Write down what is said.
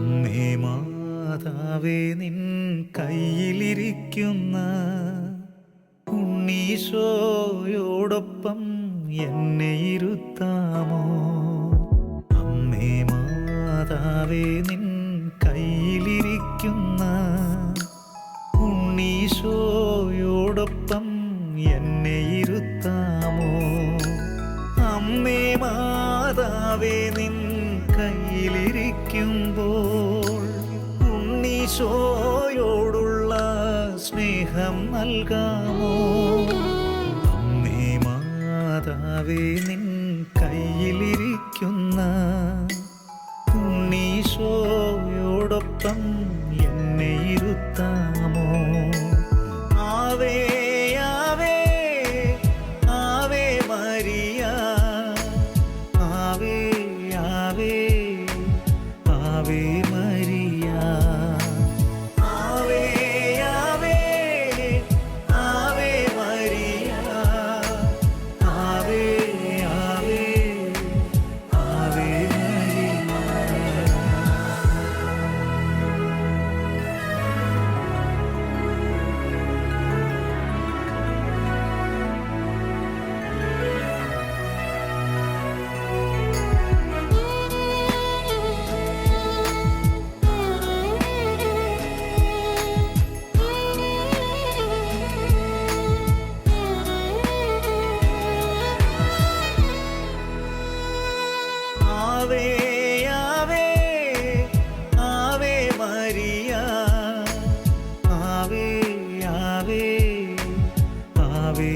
അമ്മേ മാതാവേ നിൻ കയ്യിലിരിക്കുന്ന ഉണ്ണീശോയോടൊപ്പം എന്നെ ഇരുത്താമോ? അമ്മേ മാതാവേ നിൻ കയ്യിലിരിക്കുന്ന ഉണ്ണീശോയോടൊപ്പം എന്നെ ഇരുത്താമോ? അമ്മേ മാതാവേ നിൻ കയ്യിലിരിക്കുമ്പോൾ ഉണ്ണീശോയോടുള്ള സ്നേഹം നൽകാമോ? അമ്മേ മാതാവേ നിൻ കയ്യിലിരിക്കുന്ന ഉണ്ണീശോയോടൊപ്പം ആവേ ആവേ ആവേ മരിയ. ആവേ ആവേ ആവേ